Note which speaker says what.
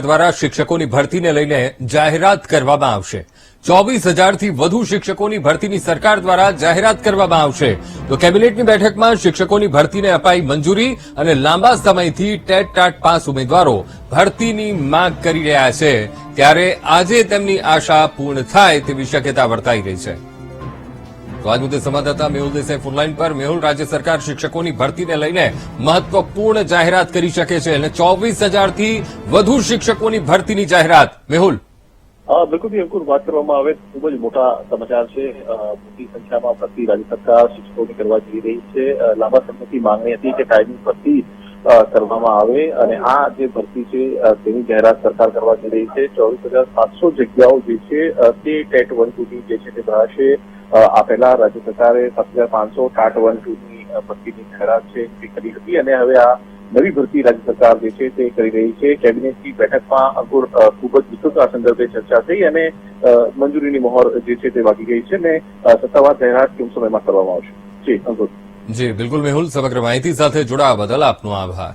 Speaker 1: દ્વારા શિક્ષકોની ભરતીને લઈને જાહેરાત કરવામાં આવશે. ચોવીસ હજારથી વધુ શિક્ષકોની ભરતીની સરકાર દ્વારા જાહેરાત કરવામાં આવશે. તો કેબિનેટની બેઠકમાં શિક્ષકોની ભરતીને અપાઈ મંજૂરી અને લાંબા સમયથી ટેટ ટાટ પાસ ઉમેદવારો ભરતીની માંગ કરી રહ્યા છે. ત્યારે આજે તેમની આશા પૂર્ણ થાય તેવી શક્યતા વર્તાઈ રહી છે. તો આજ મુદ્દે સંવાદદાતા મેહુલ દેસાઈ ફોનલાઈન પર. મેહુલ, રાજ્ય સરકાર શિક્ષકોની ભરતીને લઈને મહત્વપૂર્ણ જાહેરાત કરી શકે છે અને ચોવીસ હજારથી વધુ શિક્ષકોની ભરતીની જાહેરાત. મેહુલ.
Speaker 2: બિલકુલ અંકુર, વાત કરવામાં આવે ખૂબ જ મોટા સમાચાર છે. મોટી સંખ્યામાં ભરતી રાજ્ય સરકાર શિક્ષકોની કરવા જઈ રહી છે. લાંબા સમયથી માંગણી હતી કે કાયમી ભરતી કરવામાં આવે અને આ જે ભરતી છે તેની જાહેરાત સરકાર કરવા જઈ રહી છે. ચોવીસ હજાર સાતસો જગ્યાઓ જે છે તે ટેટ વન ટુની જે છે તે ભરાશે. અ, આ રાજ્ય સરકારે સાત હજાર પાંચસો ટાટ વન ટુની ભરતીની જાહેરાત છે તે કરી હતી અને હવે આ નવી ભરતી રાજ્ય સરકાર જે છે તે કરી રહી છે. કેબિનેટની બેઠકમાં અંકુર ખૂબ જ વિસ્તૃત આ સંદર્ભે ચર્ચા થઈ અને મંજૂરીની મહોર જે છે તે વાગી ગઈ છે અને સત્તાવાર જાહેરાત ટૂંક સમયમાં કરવામાં આવશે. જી અંકુર.
Speaker 1: જી બિલકુલ મેહુલ સમગ્ર માહિતી સાથે જોડાવા બદલ આપનો આભાર.